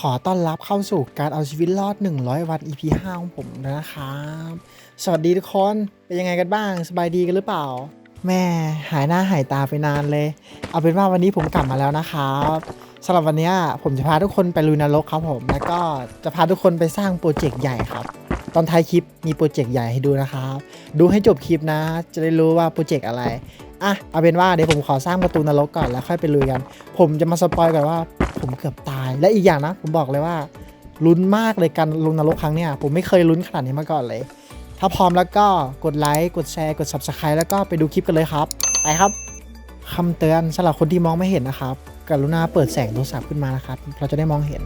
ขอต้อนรับเข้าสู่การเอาชีวิตรอด 100 วัน EP 5ของผมนะครับ สวัสดีทุกคน เป็นยังไงกันบ้าง สบายดีกันหรือเปล่า แม่หายหน้าหายตาไปนานเลย เอาเป็นว่าวันนี้ผมกลับมาแล้วนะครับสำหรับวันนี้ผมจะพาทุกคนไปลุยนรกครับผม แล้วก็จะพาทุกคนไปสร้างโปรเจกต์ใหญ่ครับ ตอนท้ายคลิปมีโปรเจกต์ใหญ่ให้ดูนะครับ ดูให้จบคลิปนะ จะได้รู้ว่าโปรเจกต์อะไร อะเอาเป็นว่าเดี๋ยวผมขอสร้างประตูนรกก่อนแล้วค่อยไปลุยกัน ผมจะมาสปอยก่อนว่า ผมเกือบตาย และอีกอย่างนะ ผมบอกเลยว่าลุ้นมากเลยการลงนรกครั้งเนี้ยผมไม่เคยลุ้นขนาดนี้มาก่อนเลย ถ้าพร้อมแล้วก็กดไลค์กดแชร์กด subscribe แล้วก็ไปดูคลิปกันเลยครับไปครับคำเตือนสำหรับคนที่มองไม่เห็นนะครับกรุณาเปิดแสงโทรศัพท์ขึ้นมานะครับ เราจะได้มองเห็น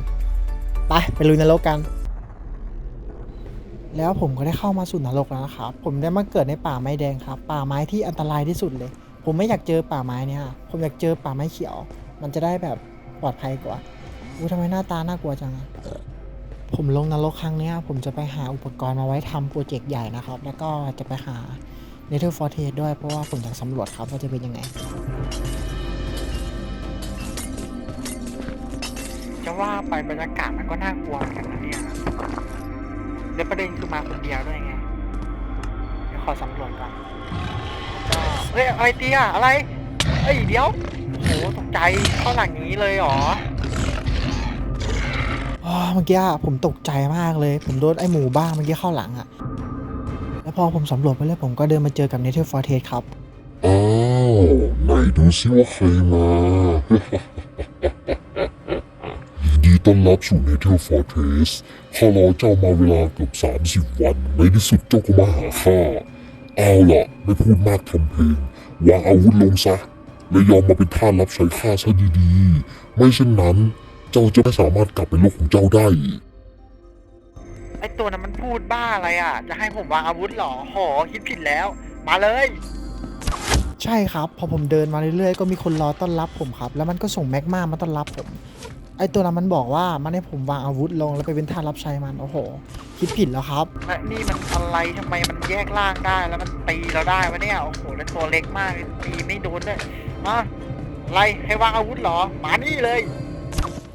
ไปไปลุยนรกกัน แล้วผมก็ได้เข้ามาสู่นรกแล้วนะครับ ผมได้มาเกิดในป่าไม้แดงครับ ป่าไม้ที่อันตรายที่สุดเลย ผมไม่อยากเจอป่าไม้เนี่ย ผมอยากเจอป่าไม้เขียว มันจะได้แบบปลอดภัยกว่าอู้ทำไมหน้าตาน่ากลัวจังอะผมลงนรกครั้งนี้ผมจะไปหาอุปกรณ์มาไว้ทำโปรเจกต์ใหญ่นะครับ แล้วก็จะไปหา Nether Fortress ด้วยเพราะว่าผมอยากสำรวจครับว่าจะเป็นยังไง จะว่าไปบรรยากาศมันก็น่ากลัวเหมือนกันนะเนี่ยแล้วประเด็นคือมาคนเดียวด้วยไง เดี๋ยวขอสำรวจก่อน เฮ้ยอะไรเตี้ยอะไรเฮ้ยเดี๋ยวโหตกใจเข้าหลังอย่างนี้เลยเหรออ๋อเมื่อกี้อะผมตกใจมากเลย ผมโดนไอ้หมูบ้าเมื่อกี้เข้าหลังอะแล้วพอผมสำรวจไปเรื่อยผมก็เดินมาเจอกับ Nether Fortress ครับอ้าวไหนดูซิว่าใครมายินดีต้อนรับสู่ Nether Fortress ข้ารอเจ้ามาเวลาเกือบ30 วัน ในที่สุดเจ้าก็มาหาข้า เอาล่ะไม่พูดมากทำเพลงวางอาวุธลงซะ และยอมมาเป็นท่าสรับใช้ข้าซะดีๆ ไม่เช่นนั้น เจ้าจะไม่สามารถกลับไปโลกของเจ้าได้อีกไอตัวนั้นมันพูดบ้าอะไรอะ จะให้ผมวางอาวุธเหรอโหคิดผิดแล้ว มาเลย ใช่ครับ พอผมเดินมาเรื่อยๆ ก็มีคนรอต้อนรับผมครับ แล้วมันก็ส่งแมกมามาต้อนรับผม ไอตัวนั้นมันบอกว่ามันให้ผมวางอาวุธลงแล้วไปเป็นท่ารับใช้มัน โอ้โห คิดผิดแล้วครับ และนี่มันอะไรทำไมมันแยกล่างได้แล้วมันตีเราได้วะเนี่ย โอ้โห แล้วตัวเล็กมากตีไม่โดนด้วยมาอะไรให้วางอาวุธเหรอ มานี่เลย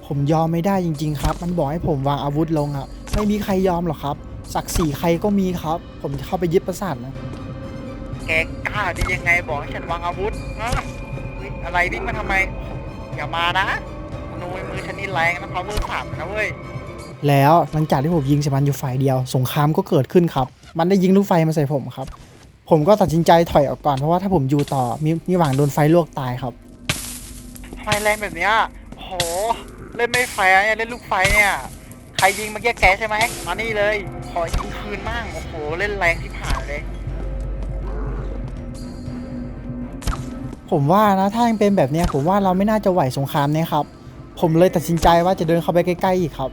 ผมยอมไม่ได้จริง ๆ ครับ มันบอกให้ผมวางอาวุธลงอะไม่มีใครยอมหรอกครับ ศักดิ์ศรีใครก็มีครับ ผมจะเข้าไปยึดประสาทนะ แกกล้าได้ยังไงบอกให้ฉันวางอาวุธนะเฮ้ยอะไรวิ่งมาทำไม อย่ามานะ นูมือฉันนี่แรงนะ power สามนะเว้ย แล้วหลังจากที่ผมยิงใส่มันอยู่ฝ่ายเดียว สงครามก็เกิดขึ้นครับ มันได้ยิงลูกไฟมาใส่ผมครับ ผมก็ตัดสินใจถอยออกก่อนเพราะว่าถ้าผมอยู่ต่อมีมีหวังโดนไฟลวกตายครับทำไมแรงแบบเนี้ยโอ้โหเล่นไม่แฟร์เนี่ยเล่นลูกไฟเนี่ย ใครยิงเมื่อกี้แกใช่ไหมมานี่เลย ขอยิงคืนบ้าง โอ้โห เล่นแรงที่ผ่านเลย ผมว่านะถ้ายังเป็นแบบเนี้ยผมว่าเราไม่น่าจะไหวสงครามเนี่ยครับ ผมเลยตัดสินใจว่าจะเดินเข้าไปใกล้ๆอีกครับ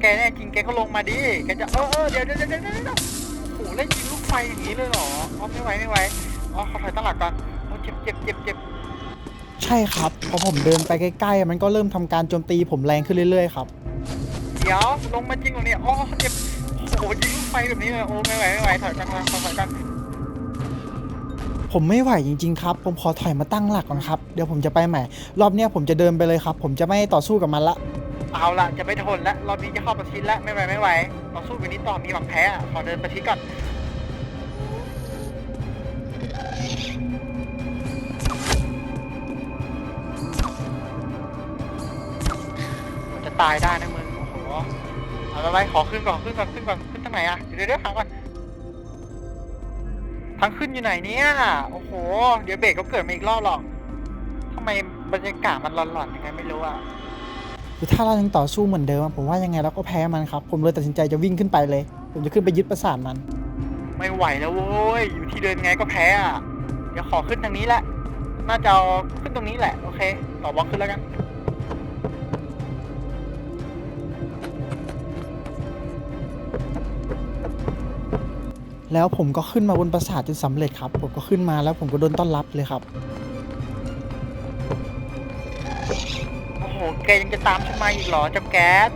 แกแน่จริงแกก็ลงมาดิ แกจะเออเออเดี๋ยวเดี๋ยวเดี๋ยวเดี๋ยวเดี๋ยวโอ้โหเล่นยิงลูกไฟอย่างนี้เลยเหรออ๋อไม่ไหวไม่ไหวอ๋อขอถอยตั้งหลักก่อนโอ้เจ็บเจ็บเจ็บเจ็บใช่ครับพอผมเดินไปใกล้ๆ มันก็เริ่มทำการโจมตีผมแรงขึ้นเรื่อยๆครับ เดี๋ยวลงมาจริงเหรอเนี่ยอ๋อเจ็บโอ้โหยิงลูกไฟแบบนี้เลยโอ้ไม่ไหวไม่ไหวถอยกันมาถอยกัน ผมไม่ไหวจริงๆครับ ผมขอถอยมาตั้งหลักก่อนครับ เดี๋ยวผมจะไปใหม่ รอบเนี้ยผมจะเดินไปเลยครับ ผมจะไม่ต่อสู้กับมันละ เอาละจะไม่ทนแล้วรอบนี้จะเข้าประชิดแล้วไม่ไหวไม่ไหวต่อสู้แบบนี้ต่อมีหวังแพ้อะขอเดินประชิดก่อนจะตายได้นะมึงโอ้โหเอาละไรขอขึ้นก่อนขึ้นก่อนขึ้นก่อนขึ้นทางไหนอะเดี๋ยวเดี๋ยวทาก่อน ทางขึ้นอยู่ไหนเนี่ย โอ้โห เดี๋ยวเบรกก็เกิดมาอีกรอบหรอกทำไมบรรยากาศมันหลอนๆยังไงไม่รู้อะคือถ้าเรายังต่อสู้เหมือนเดิมอะผมว่ายังไงเราก็แพ้มันครับ ผมเลยตัดสินใจจะวิ่งขึ้นไปเลย ผมจะขึ้นไปยึดประสาทมัน ไม่ไหวแล้วโว้ย อยู่ที่เดินไงก็แพ้อะเดี๋ยวขอขึ้นทางนี้แหละ น่าจะเอาขึ้นตรงนี้แหละ โอเค ต่อบล็อกขึ้นแล้วกัน แล้วผมก็ขึ้นมาบนปราสาทจนสำเร็จครับ ผมก็ขึ้นมาแล้วผมก็โดนต้อนรับเลยครับ โอ้โห แกยังจะตามฉันมาอีกเหรอเจับแก๊ส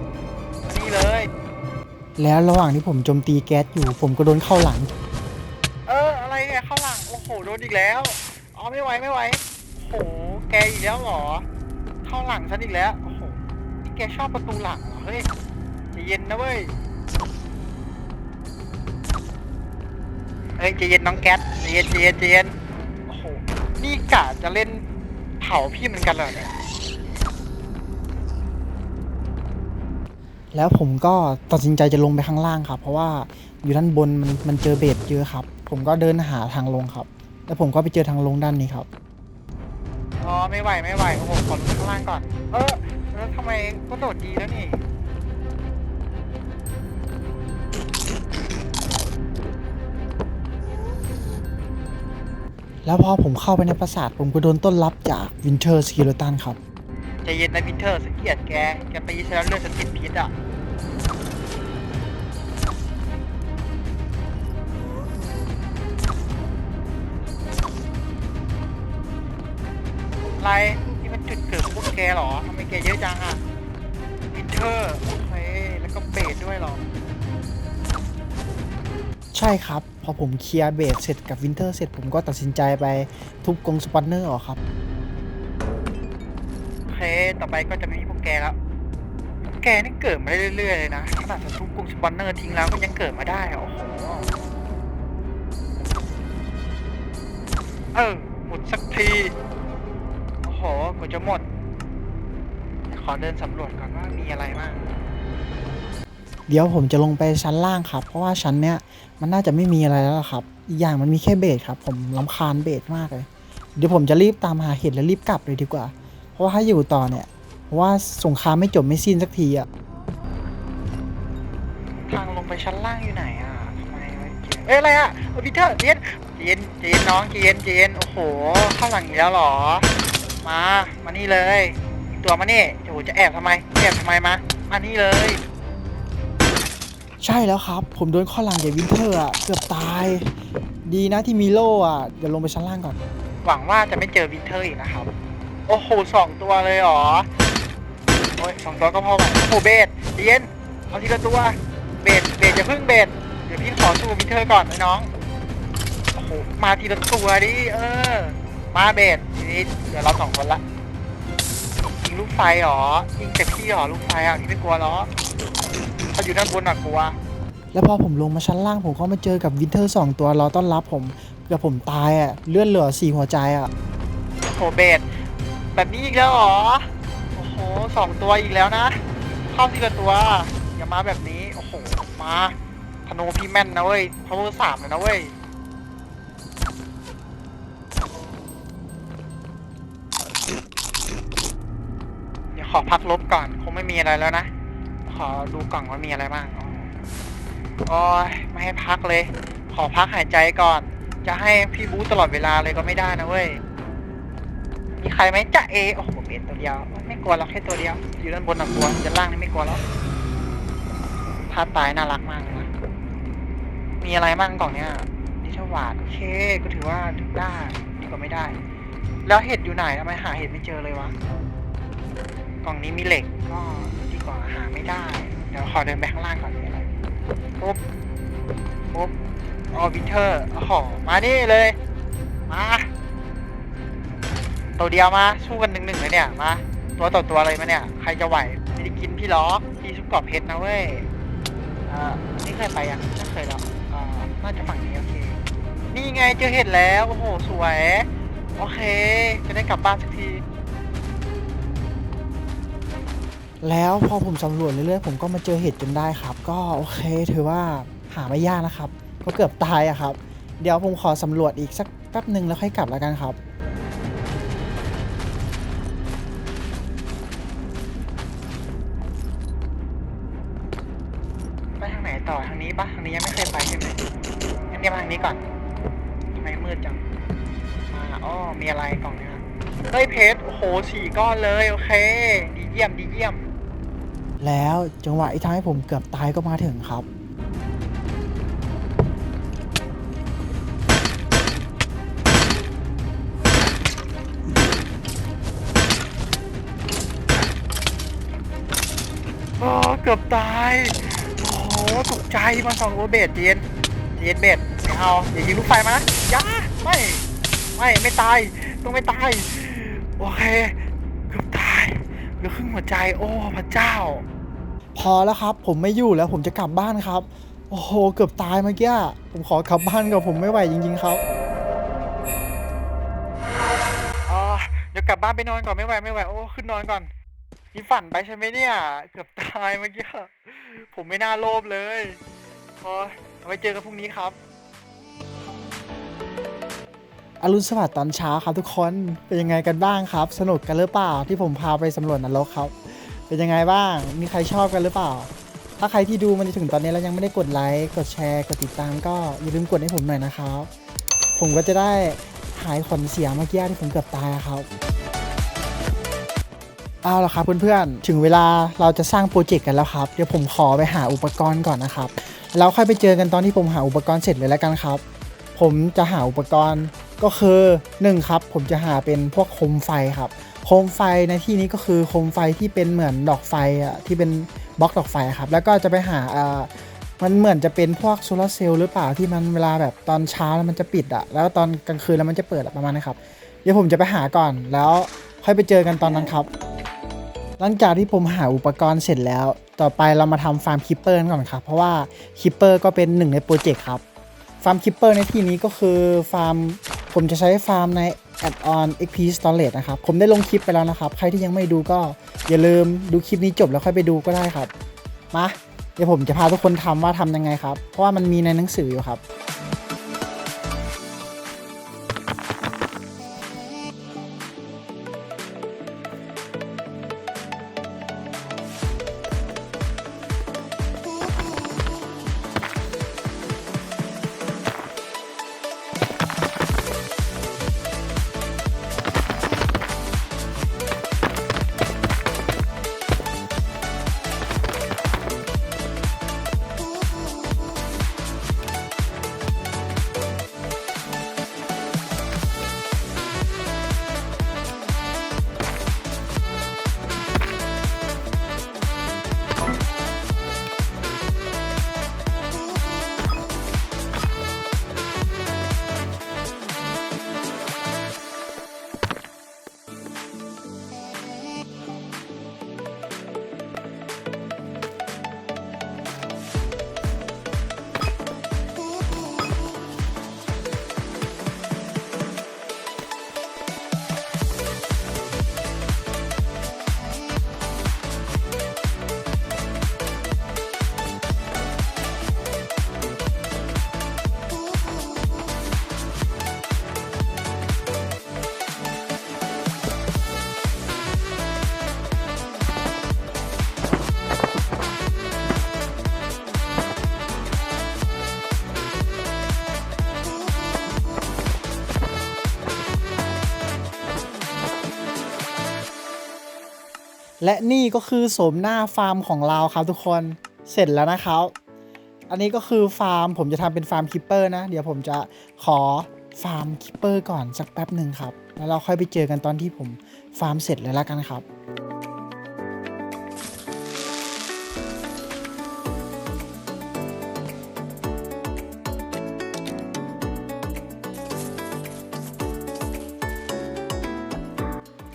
มานี่เลย แล้วระหว่างที่ผมโจมตีแก๊สอยู่ ผมก็โดนเข้าหลัง เออ อะไรเนี่ยเข้าหลัง โอ้โห โดนอีกแล้ว อ๋อ ไม่ไหว ไม่ไหว โอ้โห แกอีกแล้วเหรอ เข้าหลังฉันอีกแล้ว โอ้โหนี่แกชอบประตูหลังเหรอ เฮ้ยใจเย็นนะเว้ย เฮ้ยใจเย็นน้องแก๊สใจเย็นใจเย็นใจเย็นโอ้โหนี่กะจะเล่นเผาพี่เหมือนกันเหรอเนี่ย แล้วผมก็ตัดสินใจจะลงไปข้างล่างครับ เพราะว่าอยู่ด้านบนมันมันเจอเบสเยอะครับ ผมก็เดินหาทางลงครับ แล้วผมก็ไปเจอทางลงด้านนี้ครับ อ๋อไม่ไหวไม่ไหวโอ้โหขอลงข้างล่างก่อน เออแล้วทำไมก็โดดดีแล้วนี่ แล้วพอผมเข้าไปในปราสาทผมก็โดนต้อนรับจากวินเทอร์สกิลตันครับใจเย็นนะวินเทอร์สเกียดแก แกตีฉันแล้วเลือดฉันติดพิษอะอะไรนี่มันจุดเกิดของพวกแกเหรอทำไมแกเยอะจังอะวินเทอร์โอเคแล้วก็เบสด้วยเหรอ ใช่ครับ พอผมเคลียร์เบสเสร็จกับวินเทอร์เสร็จผมก็ตัดสินใจไปทุบกรงสปอนเนอร์ออกครับโอเคต่อไปก็จะไม่มีพวกแกแล้วพวกแกนี่เกิดมาได้เรื่อยๆเลยนะขนาดจะทุบกรงสปอนเนอร์ทิ้งแล้วก็ยังเกิดมาได้อโอ้โหเออหมดสักทีโอ้โหกว่าจะหมดขอเดินสำรวจก่อนว่ามีอะไรบ้าง เดี๋ยวผมจะลงไปชั้นล่างครับ เพราะว่าชั้นเนี้ยมันน่าจะไม่มีอะไรแล้วครับ อีกอย่างมันมีแค่เบสครับ ผมลำคาญเบสมากเลย เดี๋ยวผมจะรีบตามหาเห็ดแล้วรีบกลับเลยดีกว่า เพราะว่าถ้าอยู่ต่อเนี่ยเพราะว่าสงครามไม่จบไม่สิ้นสักทีอะทางลงไปชั้นล่างอยู่ไหนอะทำไมไม่เจอเอ้ยอะไรอะโอ้พีเตอร์เจนเจนเจนน้องเจนเจนโอ้โหเข้าหลังอีกแล้วเหรอ มามานี่เลย ตัวมานี่โอ้โหจะแอบทำไมแอบทำไมมามานี่เลย ใช่แล้วครับ ผมโดนข้อหลังจากวินเทอร์อะเกือบตาย ดีนะที่มีโล่อะเดี๋ยวลงไปชั้นล่างก่อน หวังว่าจะไม่เจอวินเทอร์อีกนะครับ โอ้โหสองตัวเลยเหรอ โอ้ยสองตัวก็พอไหวโอ้โหเบสเจนเอาทีละตัว เบสเบสอย่าพิ่งเบสเดี๋ยวพี่ขอสู้วินเทอร์ก่อนนะน้อง โอ้โห มาทีละตัวดิ เออ มาเบสทีนี้เดี๋ยวเราสองคนละยิงลูกไฟเหรอยิงแต่พี่เหรอลูกไฟอะพี่ไม่กลัวเหรอ เขาอยู่ด้านบนอะกลัวแล้วพอผมลงมาชั้นล่างผมก็มาเจอกับวินเทอร์สองตัวรอต้อนรับผมเกือบผมตายอะเลื่อนเหลือสี่หัวใจอะโอ้โหเบสแบบนี้อีกแล้วเหรอโอ้โหสองตัวอีกแล้วนะเข้าทีละตัวอย่ามาแบบนี้โอ้โหมาธนูพี่แม่นนะเว้ย power สามเลยนะเว้ยเดี๋ยวขอพักลบก่อนคงไม่มีอะไรแล้วนะ ขอดูกล่องว่ามีอะไรบ้างอ๋อโอ้ยไม่ให้พักเลย ขอพักหายใจก่อน จะให้พี่บู๊ตลอดเวลาเลยก็ไม่ได้นะเว้ย มีใครไหมจะเอ โอ้โหเบสตัวเดียว ไม่กลัวเราแค่ตัวเดียว อยู่ด้านบนน่ะกลัวด้านล่างนี่ไม่กลัวแล้วท่าตายน่ารักมากเลยนะมีอะไรบ้างกล่องเนี้ยนิชวาดโอเค ก็ถือว่าถึงได้ดีกว่าไม่ได้ แล้วเห็ดอยู่ไหนทำไมหาเห็ดไม่เจอเลยวะ กล่องนี้มีเหล็กก็ กว่าหาไม่ได้ เดี๋ยวขอเดินไปข้างล่างก่อนมีอะไรปุ๊บ ปุ๊บออวิเทอร์โอ้โหมานี่เลย มา ตัวเดียวมา สู้กันหนึ่งหนึ่งเลยเนี่ย มา ตัวต่อตัวเลยมาเนี่ย ใครจะไหวไม่ได้กินพี่ล้อกพี่ชุบกรอบเพชรนะเว้ยอ่านี่เคยไปยังไม่เคยหรอกอ่าน่าจะฝั่งนี้โอเค นี่ไงเจอเห็ดแล้ว โอ้โห สวย โอเค จะได้กลับบ้านสักที แล้วพอผมสำรวจเรื่อยๆผมก็มาเจอเห็ดจนได้ครับ ก็โอเคถือว่าหาไม่ยากนะครับ ก็เกือบตายอะครับ เดี๋ยวผมขอสำรวจอีกสักแป๊บหนึ่งแล้วค่อยกลับแล้วกันครับไปทางไหนต่อทางนี้ปะทางนี้ยังไม่เคยไปใช่ไหมงั้นเดี๋ยวมาทางนี้ก่อนทำไมมืดจังมาอ้อมีอะไรกล่องเนี้ยเฮ้ยเพชรโอ้โหสี่ก้อนเลยโอเค ดีเยี่ยมดีเยี่ยม แล้วจังหวะที่ทำให้ผมเกือบตายก็มาถึงครับโอ้เกือบตาย โอ้โหตกใจมาสองโอเบดเจนเจนเบดไม่เอาอย่ายิงลูกไฟมานะอย่าไม่ ไม่ ไม่ตาย ต้องไม่ตาย โอเค ลือครึ่งหัวใจ โอ้พระเจ้า พอแล้วครับ ผมไม่อยู่แล้วผมจะกลับบ้านครับ โอ้โห เกือบตายเมื่อกี้อะผมขอกลับบ้านกับผมไม่ไหวจริง ๆ ครับอ๋อเดี๋ยวกลับบ้านไปนอนก่อนไม่ไหวไม่ไหวโอ้ขึ้นนอนก่อนนี่ฝันไปใช่ไหมเนี่ย เกือบตายเมื่อกี้ผมไม่น่าโลภเลยพอไว้เจอกันพรุ่งนี้ครับ อรุณสวัสดิ์ตอนเช้าครับทุกคน เป็นยังไงกันบ้างครับ สนุกกันหรือเปล่าที่ผมพาไปสำรวจนรกครับ เป็นยังไงบ้าง มีใครชอบกันหรือเปล่า ถ้าใครที่ดูมันจะถึงตอนนี้แล้วยังไม่ได้กดไลค์ กดแชร์ กดติดตามก็อย่าลืมกดให้ผมหน่อยนะครับ ผมก็จะได้หายขนเสียเมื่อกี้ที่ผมเกือบตายครับ เอาละครับเพื่อนๆ ถึงเวลาเราจะสร้างโปรเจกต์กันแล้วครับ เดี๋ยวผมขอไปหาอุปกรณ์ก่อนนะครับ แล้วค่อยไปเจอกันตอนที่ผมหาอุปกรณ์เสร็จเลยแล้วกันครับ ผมจะหาอุปกรณ์ ก็คือ1ครับผมจะหาเป็นพวกโคมไฟครับ โคมไฟในที่นี้ก็คือโคมไฟที่เป็นเหมือนดอกไฟอะที่เป็นบล็อกดอกไฟครับ แล้วก็จะไปหาอ่ามันเหมือนจะเป็นพวกโซลาร์เซลล์หรือเปล่าที่มันเวลาแบบตอนเช้าแล้วมันจะปิดอะ แล้วตอนกลางคืนแล้วมันจะเปิดประมาณนี้ครับเดี๋ยวผมจะไปหาก่อนแล้วค่อยไปเจอกันตอนนั้นครับ หลังจากที่ผมหาอุปกรณ์เสร็จแล้ว ต่อไปเรามาทำฟาร์มคิปเปอร์กันก่อนครับ เพราะว่าคิปเปอร์ก็เป็นหนึ่งในโปรเจกต์ครับ ฟาร์มคิปเปอร์ในที่นี้ก็คือฟาร์ม ผมจะใช้ฟาร์มใน Add-on XP Storage นะครับ ผมได้ลงคลิปไปแล้วนะครับ ใครที่ยังไม่ดูก็อย่าลืมดูคลิปนี้จบแล้วค่อยไปดูก็ได้ครับ มา เดี๋ยวผมจะพาทุกคนทำว่าทำยังไงครับ เพราะว่ามันมีในหนังสืออยู่ครับ และนี่ก็คือโสมหน้าฟาร์มของเราครับทุกคนเสร็จแล้วนะครับ อันนี้ก็คือฟาร์มผมจะทำเป็นฟาร์มคิปเปอร์นะ เดี๋ยวผมจะขอฟาร์มคิปเปอร์ก่อนสักแป๊บหนึ่งครับ แล้วเราค่อยไปเจอกันตอนที่ผมฟาร์มเสร็จเลยละกันครับ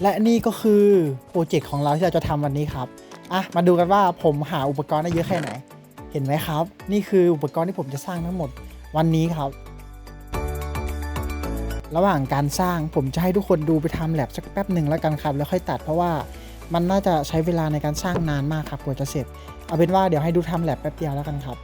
และนี่ก็คือโปรเจกต์ของเราที่เราจะทำวันนี้ครับ อะ มาดูกันว่าผมหาอุปกรณ์ได้เยอะแค่ไหน เห็นไหมครับ นี่คืออุปกรณ์ที่ผมจะสร้างทั้งหมดวันนี้ครับ ระหว่างการสร้างผมจะให้ทุกคนดูไปทำแลบสักแป๊บหนึ่งแล้วกันครับ แล้วค่อยตัดเพราะว่ามันน่าจะใช้เวลาในการสร้างนานมากครับกว่าจะเสร็จ เอาเป็นว่าเดี๋ยวให้ดูทำแลบแป๊บเดียวแล้วกันครับ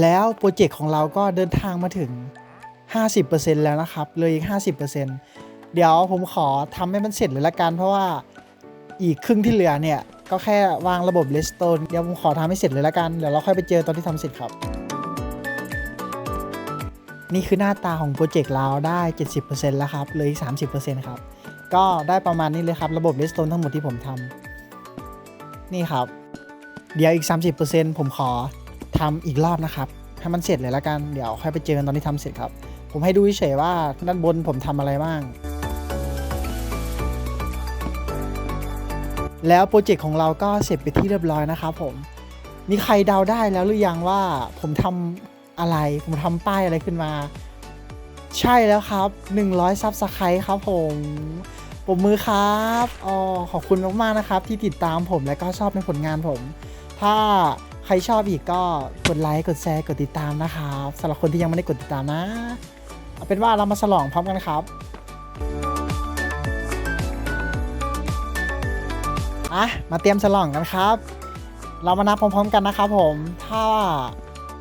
แล้วโปรเจกต์ของเราก็เดินทางมาถึง 50%แล้วนะครับเหลยอีก 50%เดี๋ยวผมขอทำให้มันเสร็จเลยละกัน เพราะว่าอีกครึ่งที่เหลือเนี่ย ก็แค่วางระบบเลสโตนเดี๋ยวผมขอทำให้เสร็จเลยละกัน เดี๋ยวเราค่อยไปเจอตอนที่ทำเสร็จครับ นี่คือหน้าตาของโปรเจกต์เราได้ 70%แล้วครับเหลย30%ครับ ก็ได้ประมาณนี้เลยครับ ระบบเลสโตนทั้งหมดที่ผมทำนี่ครับ เดี๋ยวอีก 30%ผมขอ ทำอีกรอบนะครับ ให้มันเสร็จเลยละกัน เดี๋ยวค่อยไปเจอกันตอนที่ทำเสร็จครับ ผมให้ดูเฉยว่าด้านบนผมทำอะไรบ้าง แล้วโปรเจกต์ของเราก็เสร็จไปที่เรียบร้อยนะครับผม มีใครเดาได้แล้วหรือยังว่าผมทำอะไร ผมทำป้ายอะไรขึ้นมา ใช่แล้วครับ 100ซับสไครต์ครับผมปมมือครับอ๋อขอบคุณมากๆนะครับ ที่ติดตามผมและก็ชอบในผลงานผม ถ้า ใครชอบอีกก็กดไลค์กดแชร์กดติดตามนะครับสำหรับคนที่ยังไม่ได้กดติดตามนะ เอาเป็นว่าเรามาฉลองพร้อมกันครับอะมาเตรียมฉลองกันครับ เรามานับพร้อมๆกันนะครับผมถ้า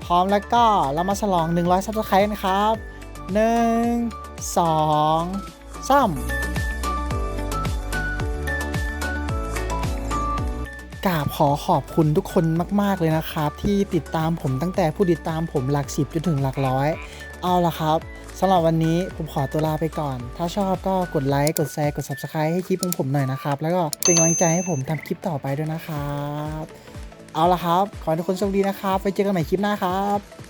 พร้อมแล้วก็เรามาฉลอง 100ซับสไครต์นะครับ 1 2 3 กราบขอขอบคุณทุกคนมาก ๆ เลยนะครับ ที่ติดตามผมตั้งแต่ผู้ติดตามผมหลักสิบจนถึงหลักร้อย เอาละครับสำหรับวันนี้ผมขอตัวลาไปก่อน ถ้าชอบก็กดไลค์กดแชร์กด Subscribe ให้คลิปของผมหน่อยนะครับ แล้วก็เป็นกำลังใจให้ผมทำคลิปต่อไปด้วยนะครับ เอาละครับ ขอให้ทุกคนโชคดีนะครับ ไปเจอกันใหม่คลิปหน้าครับ